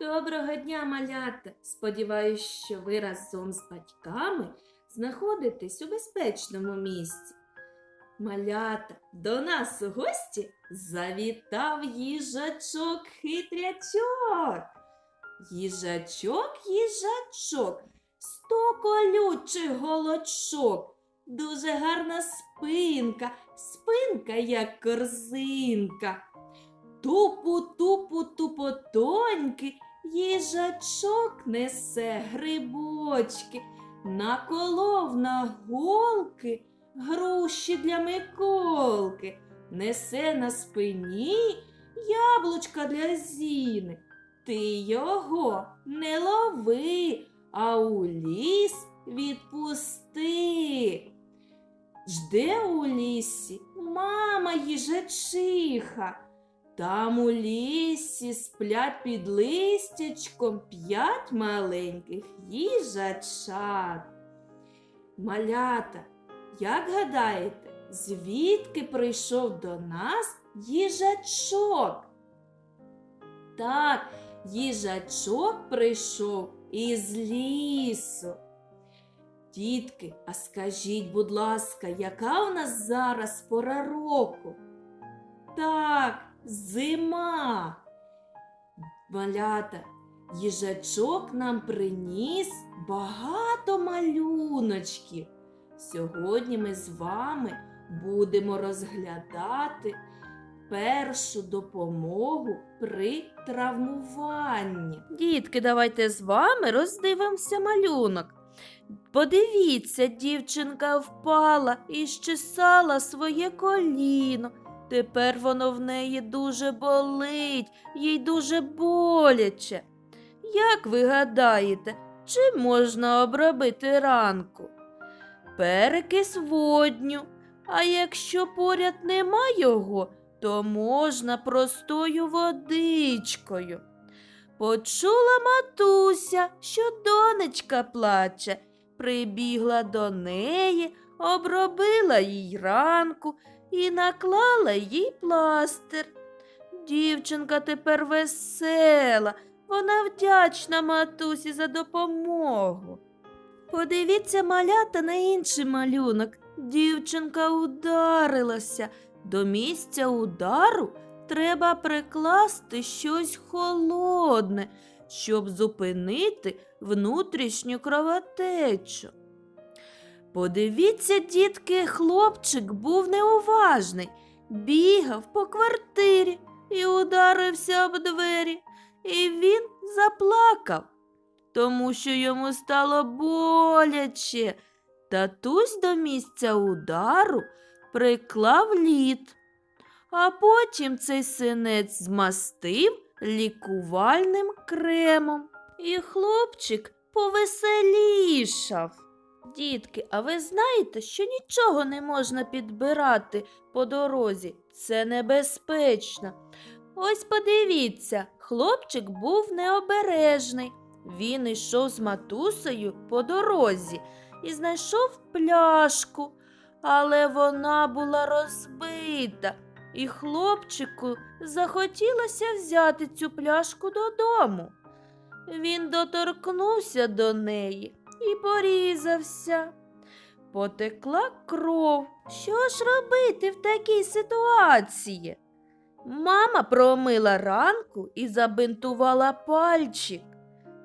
Доброго дня, малята! Сподіваюсь, що ви разом з батьками знаходитесь у безпечному місці. Малята, до нас у гості завітав їжачок хитрячок. Їжачок, їжачок, сто колючих голочок, дуже гарна спинка, спинка як корзинка. Тупу, тупу, тупотоньки, їжачок несе грибочки, наколов на голки груші для Миколки, несе на спині яблучка для зіни. Ти його не лови, а у ліс відпусти. Жде у лісі мама їжачиха. Там у лісі сплять під листячком п'ять маленьких їжачат. Малята, як гадаєте, звідки прийшов до нас їжачок? Так, їжачок прийшов із лісу. Дітки, а скажіть, будь ласка, яка у нас зараз пора року? Так, зима. Малята, їжачок нам приніс багато малюночків. Сьогодні ми з вами будемо розглядати першу допомогу при травмуванні. Дітки, давайте з вами роздивимося малюнок. Подивіться, дівчинка впала і щесала своє коліно. Тепер воно в неї дуже болить, їй дуже боляче. Як ви гадаєте, чим можна обробити ранку? Перекис водню, а якщо поряд нема його, то можна простою водичкою. Почула матуся, що донечка плаче, прибігла до неї, обробила їй ранку і наклала їй пластир. Дівчинка тепер весела, вона вдячна матусі за допомогу. Подивіться малята на інший малюнок. Дівчинка ударилася. До місця удару треба прикласти щось холодне, щоб зупинити внутрішню кровотечу. Подивіться, дітки, хлопчик був неуважний, бігав по квартирі і ударився об двері, і він заплакав, тому що йому стало боляче. Татусь до місця удару приклав лід, а потім цей синець змастив лікувальним кремом, і хлопчик повеселішав. Дітки, а ви знаєте, що нічого не можна підбирати по дорозі? Це небезпечно. Ось подивіться, хлопчик був необережний. Він йшов з матусею по дорозі і знайшов пляшку, але вона була розбита, і хлопчику захотілося взяти цю пляшку додому. Він доторкнувся до неї і порізався. Потекла кров. Що ж робити в такій ситуації? Мама промила ранку і забинтувала пальчик.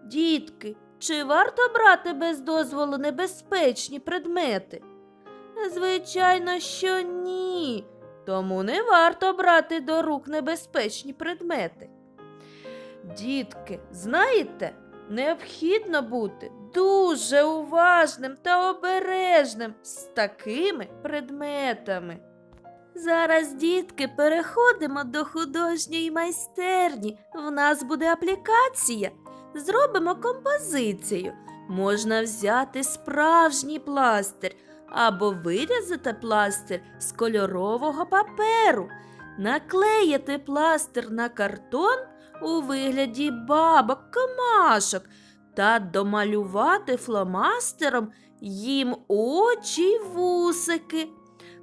Дітки, чи варто брати без дозволу небезпечні предмети? Звичайно, що ні. Тому не варто брати до рук небезпечні предмети. Дітки, знаєте, необхідно бути дуже уважним та обережним з такими предметами. Зараз, дітки, переходимо до художньої майстерні. В нас буде аплікація. Зробимо композицію. Можна взяти справжній пластир або вирізати пластир з кольорового паперу, наклеїти пластир на картон у вигляді бабок, комашок та домалювати фломастером їм очі й вусики.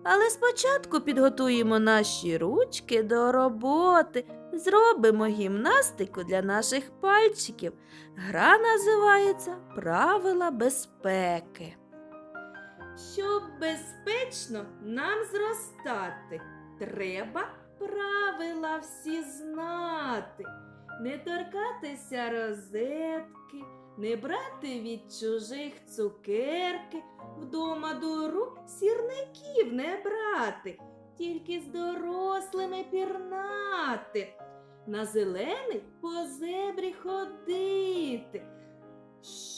Але спочатку підготуємо наші ручки до роботи. зробимо гімнастику для наших пальчиків. Гра називається Правила безпеки. Щоб безпечно нам зростати, треба правила всі знати. Не торкатися розетки, не брати від чужих цукерки, вдома до рук сірників не брати, тільки з дорослими пірнати, на зелений по зебрі ходити,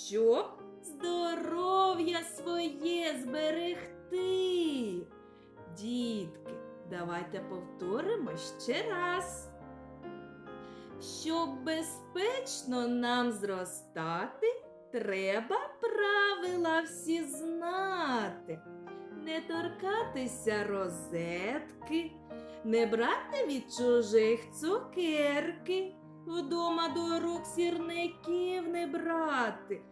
щоб здоров'я своє зберегти. Дітки, давайте повторимо ще раз. Щоб безпечно нам зростати, треба правила всі знати. Не торкатися розетки, не брати від чужих цукерки, вдома до рук сірників не брати,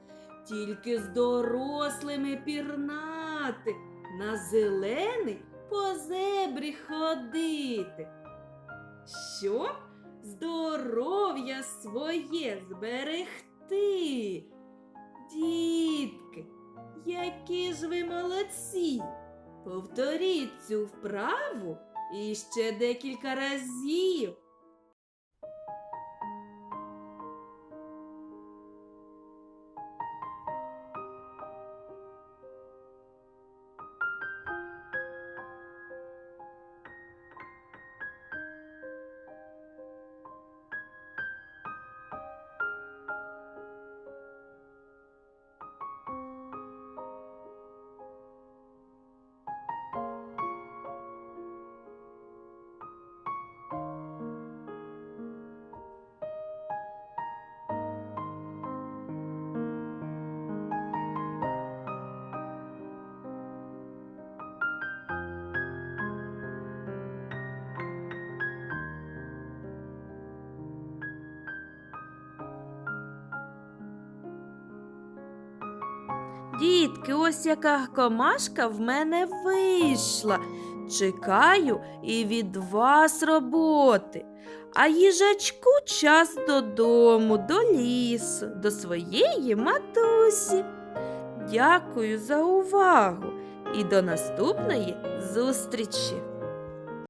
тільки з дорослими пірнати, на зелений по зебрі ходити. Щоб здоров'я своє зберегти. Дітки, які ж ви молодці! Повторіть цю вправу іще декілька разів. Дітки, ось яка комашка в мене вийшла. Чекаю і від вас роботи. А їжачку час додому, до лісу, до своєї матусі. Дякую за увагу і до наступної зустрічі!